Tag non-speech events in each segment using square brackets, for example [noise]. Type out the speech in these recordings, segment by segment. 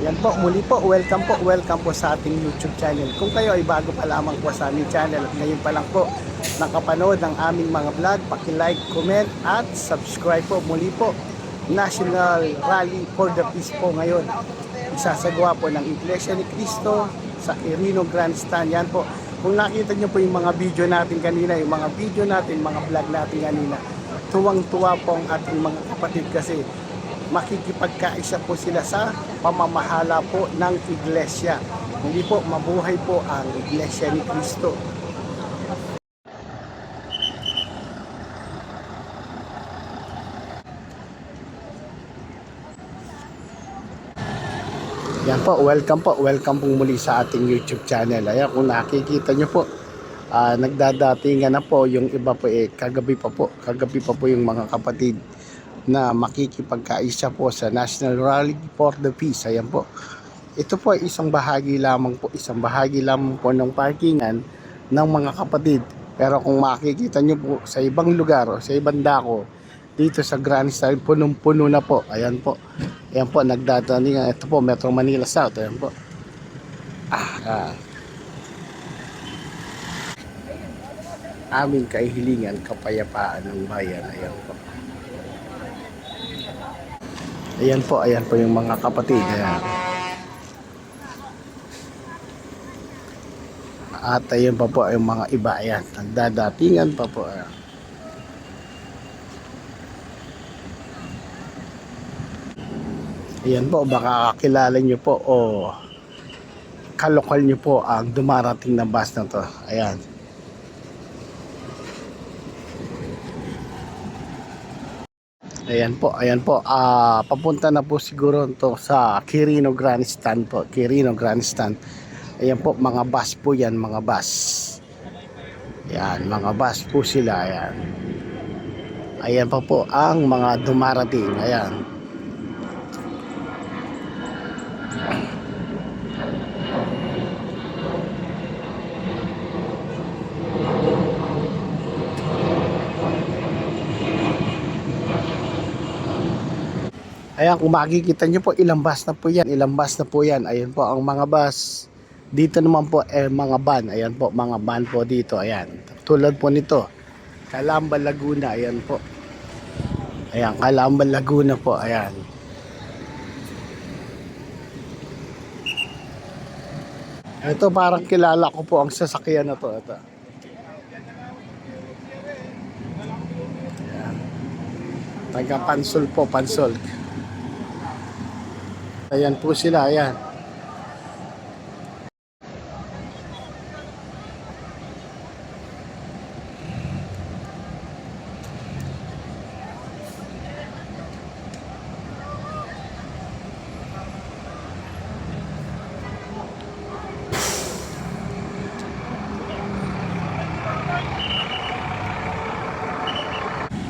Yan po, muli po, welcome po, welcome po sa ating YouTube channel. Kung kayo ay bago pa lamang po sa aming channel at ngayon pa lang po nakapanood ng aming mga vlog, paki-like, comment at subscribe po. Muli po, National Rally for the Peace po ngayon. Isasagawa po ng Iglesia ni Cristo sa Quirino Grandstand. Yan po. Kung nakita nyo po yung mga video natin kanina, yung mga video natin, mga vlog natin kanina, tuwang-tuwa po ang ating mga kapatid kasi makikipagkaisa po sila sa pamamahala po ng iglesia. Hindi po, mabuhay po ang iglesia ni Cristo. Yan po, welcome po. Welcome po muli sa ating YouTube channel. Ayan, kung nakikita nyo po, ah, nagdadatingan na po yung iba po eh, kagabi pa po. Kagabi pa po yung mga kapatid na makikipagkaisa po sa National Rally for the Peace. Ayan po. Ito po ay isang bahagi lamang po, isang bahagi lamang po ng parkingan ng mga kapatid. Pero kung makikita nyo po sa ibang lugar o sa ibang dako, dito sa Grand Style, punong-puno na po. Ayan po. Ayan po, nagdadatingan. Ito po, Metro Manila South. Ayan po. Ah, ah. aming kahilingan, kapayapaan ng bayan. Ayan po. Ayan po, ayan po yung mga kapatid. Ayan. At ayan pa po yung mga iba. Ayan, nagdadatingan pa po. Ayan. Ayan po, baka kakilala nyo po o kalokal nyo po ang dumarating na bus na to. Ayan. Ayan po, ayan po. Ah, papunta na po siguro to sa Quirino Grandstand po. Quirino Grandstand. Ayan po, mga bus po yan, mga bus. Ayan, mga bus po sila. Ayan. Ayan pa po ang mga dumarating. Ayan. Ayan, kung makikita nyo po, ilang bus na po yan. Ilang bus na po yan. Ayan po, ang mga bus. Dito naman po, eh, mga van. Ayan po, mga van po dito. Ayan. Tulad po nito. Calamba, Laguna. Ayan po. Ayan, Calamba, Laguna po. Ayan. Ito parang kilala ko po ang sasakyan na to. Ito. Ayan. Taga Pansol po, Pansol. Ayan po sila, ayan.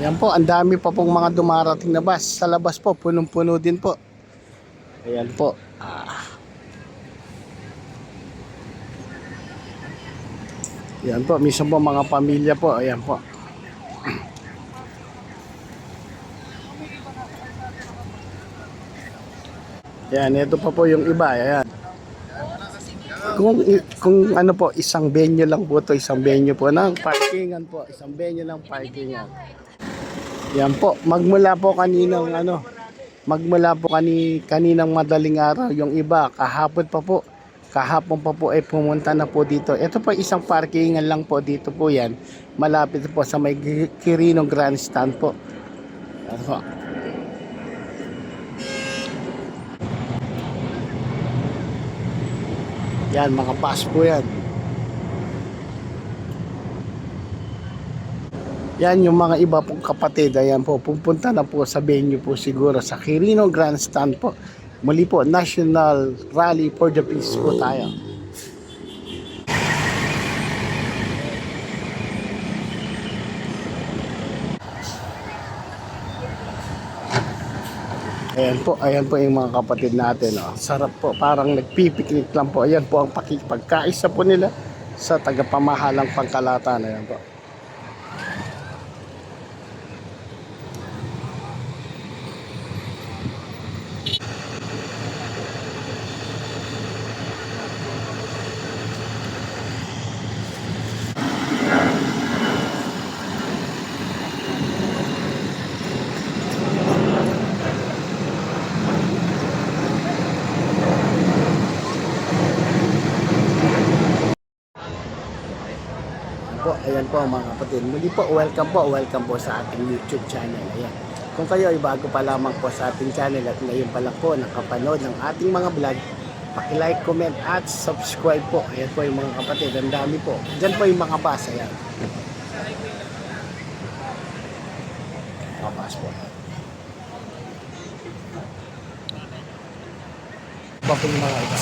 Ayan po, ang dami pa pong mga dumarating na bus. Sa labas po, punong-puno din po. Ayan po. Ah. Ayan po, minsan po mga pamilya po. Ayan po. Ayan, ito pa po yung iba. Ayan. Kung, kung ano po, isang venue lang po to isang venue po ng parkingan po. Isang venue ng parkingan. Yan po, magmula po kaninang ano, magmula po kani, kaninang madaling araw, yung iba, kahapon pa po, kahapon pa po ay pumunta na po dito. Ito po isang parkingan lang po dito po yan, malapit po sa may Quirino Grandstand po. Ano po. Yan, bus po yan. Yan yung mga iba pong kapatid. Ayan po, pupunta na po sa venue po siguro sa Quirino Grandstand po. Muli po, National Rally for the Peace po tayo. Ayan po, ayan po yung mga kapatid natin. Oh. Sarap po, parang nagpipiknik lang po. Ayan po ang pakipagkaisa po nila sa tagapamahalang pangkalatan. Ayan po. Ayan po mga kapatid. Muli po, welcome po, welcome po sa ating YouTube channel. Ayan. Kung kayo ay bago pa lamang po sa ating channel at ngayon pa lang po nakapanood ng ating mga vlog, paki-like, comment at subscribe po. Ayan po yung mga kapatid. Ang dami po. Diyan po yung mga bus. Ayan. Mga bus po. Po yung mga iba.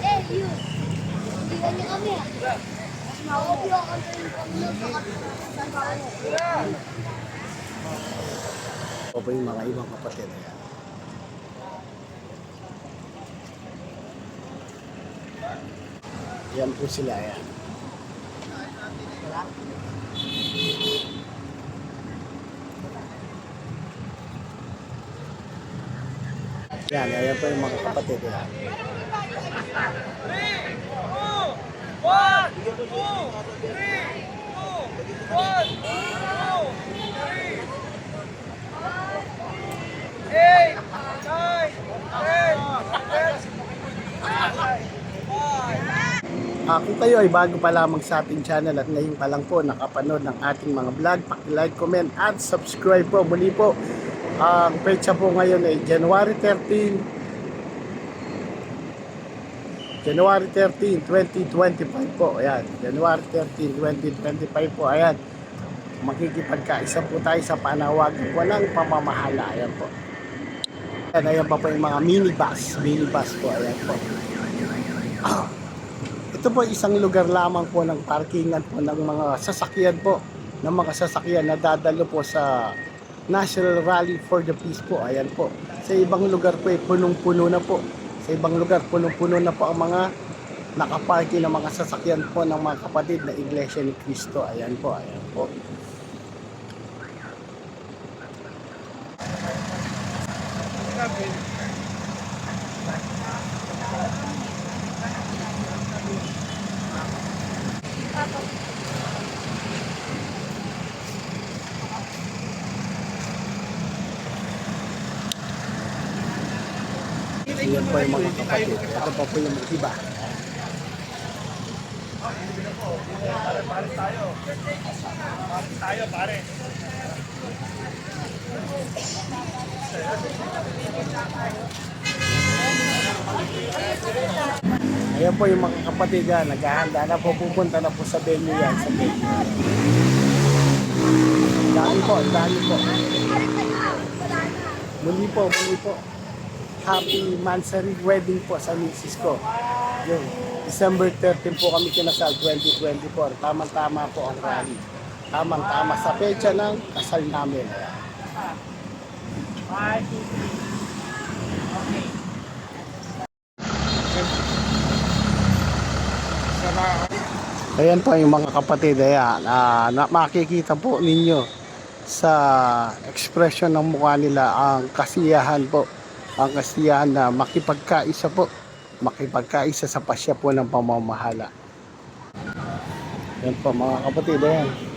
Eh, yun. Hindi niyo kami ah. Mawag yung kami yung kami sa kanya. Ito po yung mga ibang kapatid. Ayan. Yan po sila. Ayan. Yan, ayan po yung mga kapatid. Ayan. One, two, three, two, one, two, three, Ah, kung kayo ay bago pa lamang sa ating channel at ngayon pa lang po nakapanood ng ating mga vlog, paki-like, comment at subscribe po. Muli po, ang petsa po ngayon ay January 13, January 13, 2025 po. Ayan, January 13, 2025 po. Ayan, makikipagkaisa po tayo sa panawagan po ng pamamahala. Ayan po. Ayan, ayan pa po yung mga minibus. Minibus po. Ayan po. Ito po isang lugar lamang po ng parkingan po ng mga sasakyan po ng mga sasakyan na dadalo po sa National Rally for the Peace po. Ayan po. Sa ibang lugar po eh, punong-puno na po. Sa ibang lugar punong-puno na po ang mga nakaparking ng mga sasakyan po ng mga kapatid na Iglesia ni Cristo. Ayan po, ayan po. Ayan po yung mga kapatid. Ito pa po yung iba. pare. Ayan po yung mga kapatid yan. Naghahanda na po. Pupunta na po sa venue yan. Sa venue. Dami po. Dami po. Muli po. Muli po. Happy Mansari Wedding po sa misis ko. Yun. December 13 po kami kinasal 2024. Tamang-tama po ang rally. Tamang-tama sa pecha ng kasal namin. Ayan po yung mga kapatid, ayan, ah, na, makikita po ninyo sa expression ng mukha nila ang kasiyahan po, ang kasiyahan na makipagkaisa po, makipagkaisa sa pasya po ng pamamahala. Ayan po mga kapatid, ayan.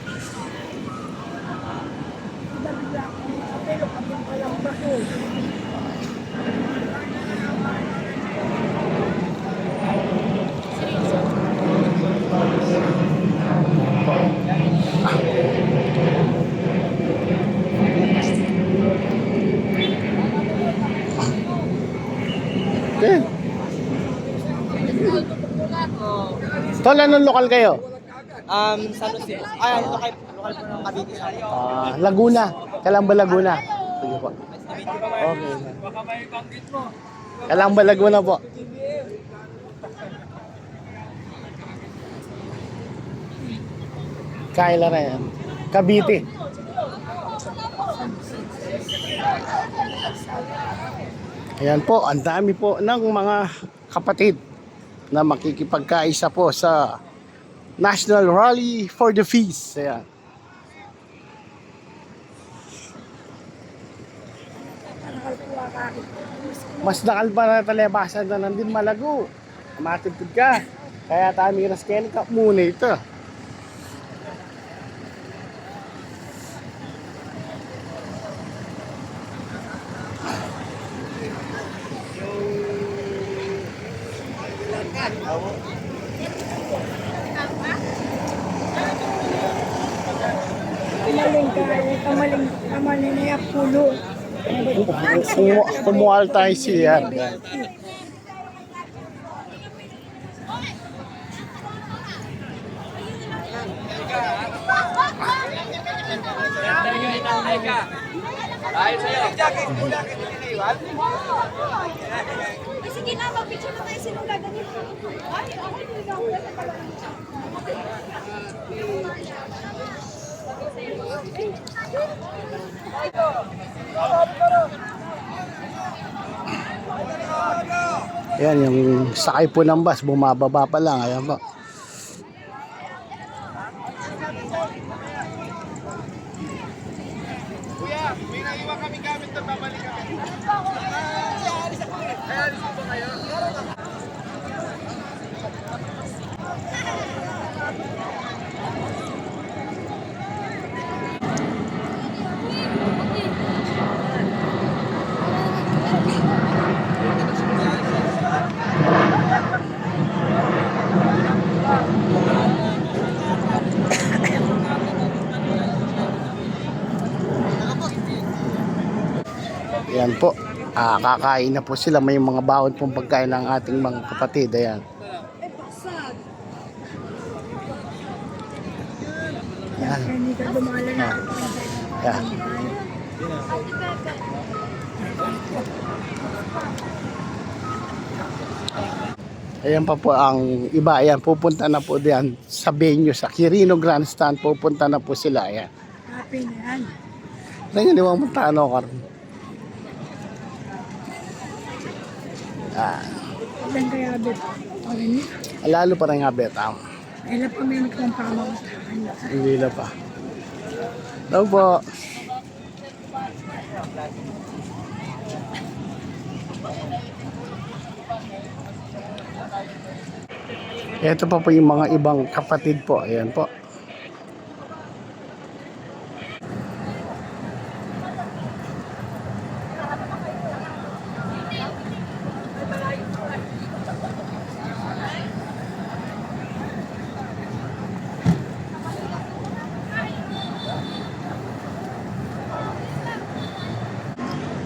Tol, anong lokal kayo? Um, sa Lucio. Ay, ano lokal, lokal po ng Cavite Ah, Laguna. Kalamba, Laguna. Sige po. Okay. Baka may banggit mo. Kalamba, Laguna po. Kaila na yan. Cavite. Ayan po, ang dami po ng mga kapatid na makikipagkaisa po sa National Rally for the Peace. Ayan. Mas nakal pa na talebasan na nandun malago. Matipid ka. Kaya tami raskel ka muna ito. Mamaling, mamaling na yung pulo. Kumu- Kumuha tayo siya. Sige na, mag-picture na tayo sinong gaganyan. Ay, ako hindi na ako sa pala. Yan, yung sakay po ng bus, bumababa pa lang. Ayan po. Ayan po. Ah, kakain na po sila. May mga baon pong pagkain ng ating mga kapatid. Ayan. Ayan. Na. Ayan. Ayan pa po ang iba. Ayan, pupunta na po diyan sa venue, sa Quirino Grandstand. Pupunta na po sila. Ayan. Happy na yan. Ngayon, di ba magtano ka rin? Ah, Ilan kaya bet? O rin niya. lalo pa rin nga betang. Ilan pa may nagkong pamamasahan. Hindi na pa. Daw po. Ito pa po yung mga ibang kapatid po. Ayan po.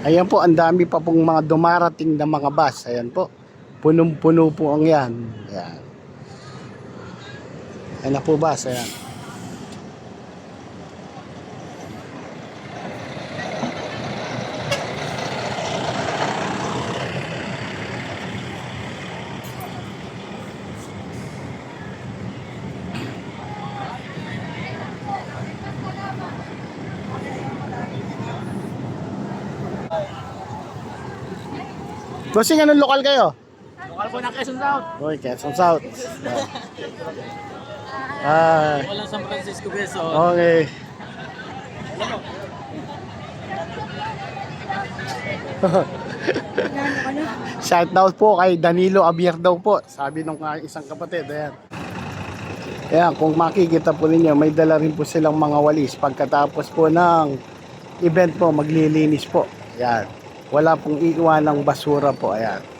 Ayan po, ang dami pa pong mga dumarating na mga bus. Ayan po. Punong-puno po ang yan. Ayan. Ayan na po bus. Ayan. Bossing, anong lokal kayo? Lokal po ng Quezon South. Oy, Quezon South. Ah, Walang San Francisco Quezon. okay. [laughs] Shout out po kay Danilo Abierdaw po. Sabi nung isang kapatid. Ayan. Ayan, kung makikita po ninyo, may dala rin po silang mga walis. Pagkatapos po ng event po, maglilinis po. Ayan. Wala pong iiwan ng basura po. Ayan.